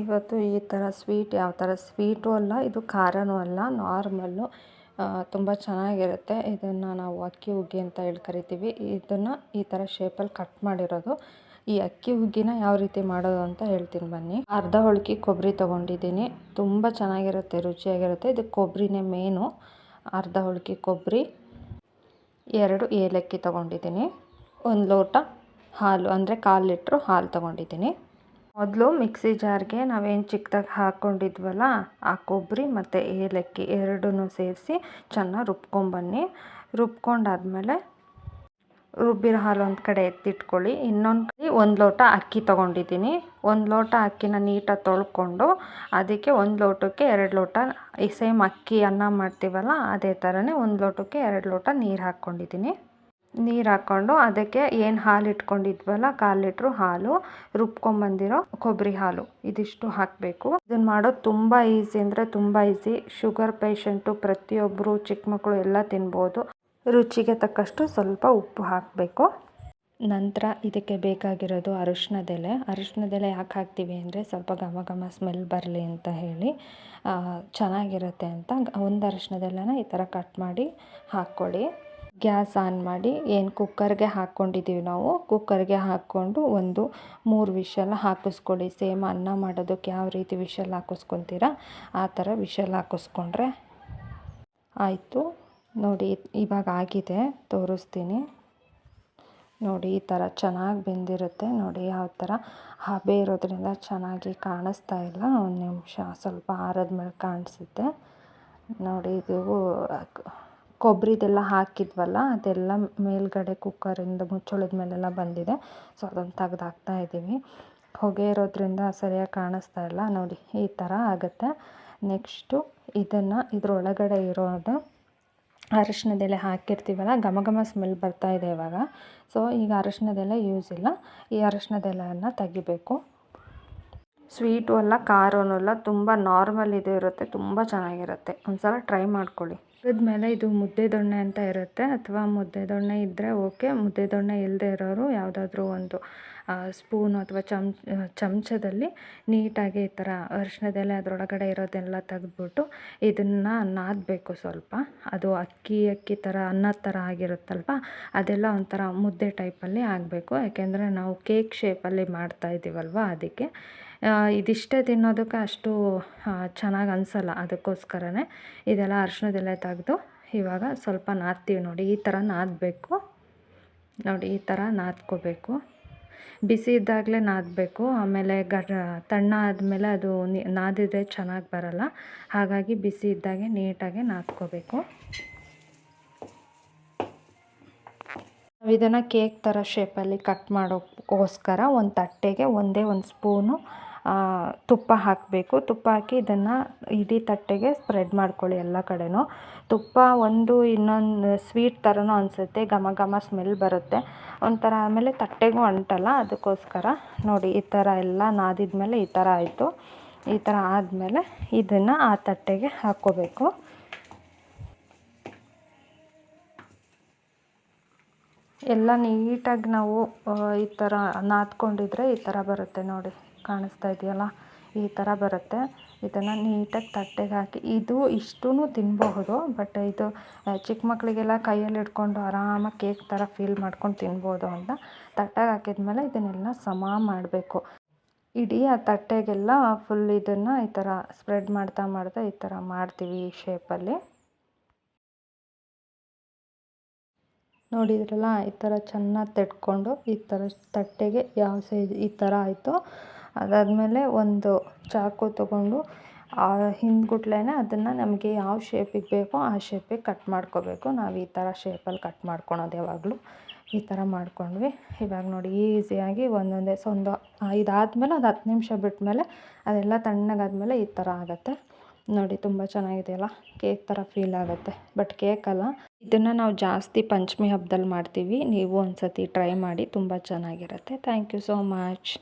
ಇವತ್ತು ಈ ಥರ ಸ್ವೀಟ್, ಯಾವ ಥರ ಸ್ವೀಟು ಅಲ್ಲ, ಇದು ಖಾರನೂ ಅಲ್ಲ, ನಾರ್ಮಲ್ಲು ತುಂಬ ಚೆನ್ನಾಗಿರುತ್ತೆ. ಇದನ್ನು ನಾವು ಅಕ್ಕಿ ಹುಗ್ಗಿ ಅಂತ ಹೇಳಿ ಕರಿತೀವಿ. ಇದನ್ನು ಈ ಥರ ಶೇಪಲ್ಲಿ ಕಟ್ ಮಾಡಿರೋದು. ಈ ಅಕ್ಕಿ ಹುಗ್ಗಿನ ಯಾವ ರೀತಿ ಮಾಡೋದು ಅಂತ ಹೇಳ್ತೀನಿ ಬನ್ನಿ. ಅರ್ಧ ಹೋಳ್ಗೆ ಕೊಬ್ಬರಿ ತೊಗೊಂಡಿದ್ದೀನಿ. ತುಂಬ ಚೆನ್ನಾಗಿರುತ್ತೆ, ರುಚಿಯಾಗಿರುತ್ತೆ. ಇದು ಕೊಬ್ಬರಿನೇ ಮೇನು ಅರ್ಧ ಹೋಳ್ಗೆ ಕೊಬ್ಬರಿ, ಎರಡು ಏಲಕ್ಕಿ ತೊಗೊಂಡಿದ್ದೀನಿ. ಒಂದು ಲೋಟ ಹಾಲು, ಅಂದರೆ ಕಾಲು ಲೀಟ್ರು ಹಾಲು ತೊಗೊಂಡಿದ್ದೀನಿ. ಮೊದಲು ಮಿಕ್ಸಿ ಜಾರ್ಗೆ ನಾವೇನು ಚಿಕ್ಕದಾಗಿ ಹಾಕ್ಕೊಂಡಿದ್ವಲ್ಲ ಆ ಕೊಬ್ಬರಿ ಮತ್ತು ಏಲಕ್ಕಿ ಎರಡನ್ನೂ ಸೇರಿಸಿ ಚೆನ್ನಾಗಿ ರುಬ್ಕೊಂಬನ್ನಿ. ರುಬ್ಕೊಂಡಾದ್ಮೇಲೆ ರುಬ್ಬಿರೋ ಹಾಲು ಒಂದು ಕಡೆ ಎತ್ತಿಟ್ಕೊಳ್ಳಿ. ಇನ್ನೊಂದು ಕಡೆ ಒಂದು ಲೋಟ ಅಕ್ಕಿ ತೊಗೊಂಡಿದ್ದೀನಿ. ಒಂದು ಲೋಟ ಅಕ್ಕಿನ ನೀಟಾಗಿ ತೊಳ್ಕೊಂಡು ಅದಕ್ಕೆ ಒಂದು ಲೋಟಕ್ಕೆ ಎರಡು ಲೋಟ ಈ ಸೇಮ್ ಅಕ್ಕಿ ಅನ್ನ ಮಾಡ್ತೀವಲ್ಲ, ಅದೇ ಥರನೇ ಒಂದು ಲೋಟಕ್ಕೆ ಎರಡು ಲೋಟ ನೀರು ಹಾಕ್ಕೊಂಡಿದ್ದೀನಿ ನೀರು ಹಾಕ್ಕೊಂಡು ಅದಕ್ಕೆ ಏನು ಹಾಲು ಇಟ್ಕೊಂಡಿದ್ವಲ್ಲ, ಕಾಲು ಲೀಟ್ರು ಹಾಲು ರುಬ್ಕೊಂಬಂದಿರೋ ಕೊಬ್ಬರಿ ಹಾಲು. ಇದಿಷ್ಟು ಹಾಕಬೇಕು. ಇದನ್ನು ಮಾಡೋದು ತುಂಬ ಈಸಿ ಅಂದರೆ ತುಂಬ ಈಸಿ. ಶುಗರ್ ಪೇಷಂಟು ಪ್ರತಿಯೊಬ್ಬರು ಚಿಕ್ಕ ಮಕ್ಕಳು ಎಲ್ಲ ತಿನ್ಬೋದು. ರುಚಿಗೆ ತಕ್ಕಷ್ಟು ಸ್ವಲ್ಪ ಉಪ್ಪು ಹಾಕಬೇಕು. ನಂತರ ಇದಕ್ಕೆ ಬೇಕಾಗಿರೋದು ಅರಿಶಿನದೆಲೆ ಅರಿಶಿನದೆಲೆ ಯಾಕೆ ಹಾಕ್ತೀವಿ ಅಂದರೆ ಸ್ವಲ್ಪ ಘಮ ಘಮ ಸ್ಮೆಲ್ ಬರಲಿ ಅಂತ ಹೇಳಿ ಚೆನ್ನಾಗಿರುತ್ತೆ ಅಂತ. ಒಂದು ಅರಿಶಿನದೆಲೆನ ಈ ಥರ ಕಟ್ ಮಾಡಿ ಹಾಕ್ಕೊಳ್ಳಿ. ಗ್ಯಾಸ್ ಆನ್ ಮಾಡಿ ಏನು ಕುಕ್ಕರ್ಗೆ ಹಾಕ್ಕೊಂಡಿದ್ದೀವಿ ನಾವು, ಕುಕ್ಕರ್ಗೆ ಹಾಕ್ಕೊಂಡು ಒಂದು ಮೂರು ವಿಷಲ್ ಹಾಕಿಸ್ಕೊಳ್ಳಿ. ಸೇಮ್ ಅನ್ನ ಮಾಡೋದಕ್ಕೆ ಯಾವ ರೀತಿ ವಿಷಲ್ ಹಾಕಿಸ್ಕೊತೀರ, ಆ ಥರ ವಿಷಲ್ ಹಾಕಿಸ್ಕೊಂಡ್ರೆ ಆಯಿತು. ನೋಡಿ, ಇವಾಗ ಆಗಿದೆ, ತೋರಿಸ್ತೀನಿ. ನೋಡಿ, ಈ ಥರ ಚೆನ್ನಾಗಿ ಬೆಂದಿರುತ್ತೆ. ನೋಡಿ, ಯಾವ ಥರ ಹಬೆ ಇರೋದ್ರಿಂದ ಚೆನ್ನಾಗಿ ಕಾಣಿಸ್ತಾ ಇಲ್ಲ. ಒಂದು ನಿಮಿಷ ಸ್ವಲ್ಪ ಆರಿದ್ಮೇಲೆ ಕಾಣಿಸುತ್ತೆ. ನೋಡಿ, ಇದು ಕೊಬ್ಬರಿದೆಲ್ಲ ಹಾಕಿದ್ವಲ್ಲ, ಅದೆಲ್ಲ ಮೇಲುಗಡೆ ಕುಕ್ಕರಿಂದ ಮುಚ್ಚಳದ ಮೇಲೆಲ್ಲ ಬಂದಿದೆ. ಸೊ ಅದನ್ನು ತೆಗ್ದು ಹಾಕ್ತಾ ಇದ್ದೀವಿ. ಹೊಗೆ ಇರೋದ್ರಿಂದ ಸರಿಯಾಗಿ ಕಾಣಿಸ್ತಾ ಇಲ್ಲ. ನೋಡಿ, ಈ ಥರ ಆಗುತ್ತೆ. ನೆಕ್ಸ್ಟು ಇದನ್ನು ಇದರೊಳಗಡೆ ಇರೋದು ಅರಶಿನದೆಲೆ ಹಾಕಿರ್ತೀವಲ್ಲ, ಘಮ ಘಮ ಸ್ಮೆಲ್ ಬರ್ತಾ ಇದೆ ಇವಾಗ. ಸೊ ಈಗ ಅರಶಿನದೆಲೆ ಯೂಸ್ ಇಲ್ಲ. ಈ ಅರಶಿನದೆಲೆಯನ್ನು ತೆಗಿಬೇಕು. ಸ್ವೀಟು ಅಲ್ಲ ಖಾರನೂ ಅಲ್ಲ, ತುಂಬ ನಾರ್ಮಲ್ ಇದು ಇರುತ್ತೆ, ತುಂಬ ಚೆನ್ನಾಗಿರುತ್ತೆ. ಒಂದು ಸಲ ಟ್ರೈ ಮಾಡ್ಕೊಳ್ಳಿ. ಮೇಲೆ ಇದು ಮುದ್ದೆ ದೊಣ್ಣೆ ಅಂತ ಇರುತ್ತೆ. ಅಥವಾ ಮುದ್ದೆ ದೊಣ್ಣೆ ಇದ್ದರೆ ಓಕೆ, ಮುದ್ದೆ ದೊಣ್ಣೆ ಇಲ್ಲದೆ ಇರೋರು ಯಾವುದಾದ್ರೂ ಒಂದು. ಸ್ಪೂನು ಅಥವಾ ಚಮ್ ಚಮಚದಲ್ಲಿ ನೀಟಾಗಿ ಈ ಥರ ಅರಿಶಿಣದೆಲೆ ಅದರೊಳಗಡೆ ಇರೋದೆಲ್ಲ ತೆಗೆದ್ಬಿಟ್ಟು ಇದನ್ನು ನಾದಬೇಕು ಸ್ವಲ್ಪ. ಅದು ಅಕ್ಕಿ ಅಕ್ಕಿ ಥರ ಅನ್ನದ ಥರ ಆಗಿರುತ್ತಲ್ವ, ಅದೆಲ್ಲ ಒಂಥರ ಮುದ್ದೆ ಟೈಪಲ್ಲಿ ಆಗಬೇಕು ಯಾಕೆಂದರೆ ನಾವು ಕೇಕ್ ಶೇಪಲ್ಲಿ ಮಾಡ್ತಾ ಇದ್ದೀವಲ್ವ ಅದಕ್ಕೆ. ಇದಿಷ್ಟೇ ತಿನ್ನೋದಕ್ಕೆ ಅಷ್ಟು ಚೆನ್ನಾಗಿ ಅನಿಸಲ್ಲ ಅದಕ್ಕೋಸ್ಕರನೇ ಇದೆಲ್ಲ ಅರ್ಶಿಣದೆಲೆ ತೆಗೆದು ಇವಾಗ ಸ್ವಲ್ಪ ನಾದ್ತೀವಿ ನೋಡಿ, ಈ ಥರ ನಾದಬೇಕು. ನೋಡಿ, ಈ ಥರ ನಾದ್ಕೋಬೇಕು. ಬಿಸಿ ಇದ್ದಾಗಲೇ ನಾದಬೇಕು. ಆಮೇಲೆ ಗ ತಣ್ಣ ಆದಮೇಲೆ ಅದು ನಾದಿದ್ರೆ ಚೆನ್ನಾಗಿ ಬರಲ್ಲ. ಹಾಗಾಗಿ ಬಿಸಿ ಇದ್ದಾಗೆ ನೀಟಾಗಿ ನಾದ್ಕೋಬೇಕು. ಇದನ್ನು ಕೇಕ್ ಥರ ಶೇಪಲ್ಲಿ ಕಟ್ ಮಾಡೋಕ್ಕೋಸ್ಕರ ಒಂದು ತಟ್ಟೆಗೆ ಒಂದೇ ಒಂದು ಸ್ಪೂನು ತುಪ್ಪ ಹಾಕಬೇಕು. ತುಪ್ಪ ಹಾಕಿ ಇದನ್ನು ಇಡೀ ತಟ್ಟೆಗೆ ಸ್ಪ್ರೆಡ್ ಮಾಡ್ಕೊಳ್ಳಿ ಎಲ್ಲ ಕಡೆಯೂ ತುಪ್ಪ ಒಂದು ಇನ್ನೊಂದು ಸ್ವೀಟ್ ಥರನೂ ಅನಿಸುತ್ತೆ. ಘಮ ಘಮ ಸ್ಮೆಲ್ ಬರುತ್ತೆ. ಒಂಥರ ಆಮೇಲೆ ತಟ್ಟೆಗೂ ಅಂಟಲ್ಲ ಅದಕ್ಕೋಸ್ಕರ ನೋಡಿ ಈ ಥರ ಎಲ್ಲ ನಾದಿದ ಮೇಲೆ ಈ ಥರ ಆಯಿತು. ಈ ಥರ ಆದಮೇಲೆ ಇದನ್ನು ಆ ತಟ್ಟೆಗೆ ಹಾಕ್ಕೋಬೇಕು. ಎಲ್ಲ ನೀಟಾಗಿ ನಾವು ಈ ಥರ ನಾದ್ಕೊಂಡಿದ್ರೆ ಈ ಥರ ಬರುತ್ತೆ ನೋಡಿ. ಕಾಣಿಸ್ತಾ ಇದೆಯಲ್ಲ? ಈ ಥರ ಬರುತ್ತೆ. ಇದನ್ನು ನೀಟಾಗಿ ತಟ್ಟೆಗೆ ಹಾಕಿ, ಇದು ಇಷ್ಟೂ ತಿನ್ನಬಹುದು ಬಟ್ ಇದು ಚಿಕ್ಕ ಮಕ್ಕಳಿಗೆಲ್ಲ ಕೈಯಲ್ಲಿ ಹಿಡ್ಕೊಂಡು ಆರಾಮಾಗಿ ಕೇಕ್ ಥರ ಫೀಲ್ ಮಾಡ್ಕೊಂಡು ತಿನ್ಬೋದು ಅಂತ ತಟ್ಟೆಗೆ ಹಾಕಿದ್ಮೇಲೆ ಇದನ್ನೆಲ್ಲ ಸಮ ಮಾಡಬೇಕು. ಇಡೀ ಆ ತಟ್ಟೆಗೆಲ್ಲ ಫುಲ್ ಇದನ್ನು ಈ ಥರ ಸ್ಪ್ರೆಡ್ ಮಾಡ್ತಾ ಮಾಡ್ತಾ ಈ ಥರ ಮಾಡ್ತೀವಿ ಈ ಶೇಪಲ್ಲಿ ನೋಡಿದ್ರಲ್ಲ, ಈ ಥರ ಚೆನ್ನಾಗಿ ತೆಡ್ಕೊಂಡು ಈ ಥರ ತಟ್ಟೆಗೆ ಯಾವ ಸೈಜ್ ಈ ಥರ ಆಯಿತು. ಅದಾದಮೇಲೆ ಒಂದು ಚಾಕು ತೊಗೊಂಡು ಆ ಹಿಂದ್ಗುಟ್ಲೇ ಅದನ್ನು ನಮಗೆ ಯಾವ ಶೇಪಿಗೆ ಬೇಕೋ ಆ ಶೇಪಿಗೆ ಕಟ್ ಮಾಡ್ಕೋಬೇಕು. ನಾವು ಈ ಥರ ಶೇಪಲ್ಲಿ ಕಟ್ ಮಾಡ್ಕೊಳೋದು ಯಾವಾಗಲೂ ಈ ಥರ ಮಾಡ್ಕೊಂಡ್ವಿ. ಇವಾಗ ನೋಡಿ ಈಸಿಯಾಗಿ ಒಂದೊಂದೇ ಸೊ ಒಂದು ಇದಾದಮೇಲೆ ಅದು ಹತ್ತು ನಿಮಿಷ ಬಿಟ್ಟಮೇಲೆ ಅದೆಲ್ಲ ತಣ್ಣಗಾದಮೇಲೆ ಈ ಥರ ಆಗುತ್ತೆ. ನೋಡಿ ತುಂಬ ಚೆನ್ನಾಗಿದೆಯಲ್ಲ, ಕೇಕ್ ಥರ ಫೀಲ್ ಆಗುತ್ತೆ. ಬಟ್ ಕೇಕ್ ಅಲ್ಲ, ಇದನ್ನು ನಾವು ಜಾಸ್ತಿ ಪಂಚಮಿ ಹಬ್ಬದಲ್ಲಿ ಮಾಡ್ತೀವಿ. ನೀವು ಒಂದು ಸತಿ ಟ್ರೈ ಮಾಡಿ ತುಂಬ ಚೆನ್ನಾಗಿರುತ್ತೆ. Thank you so much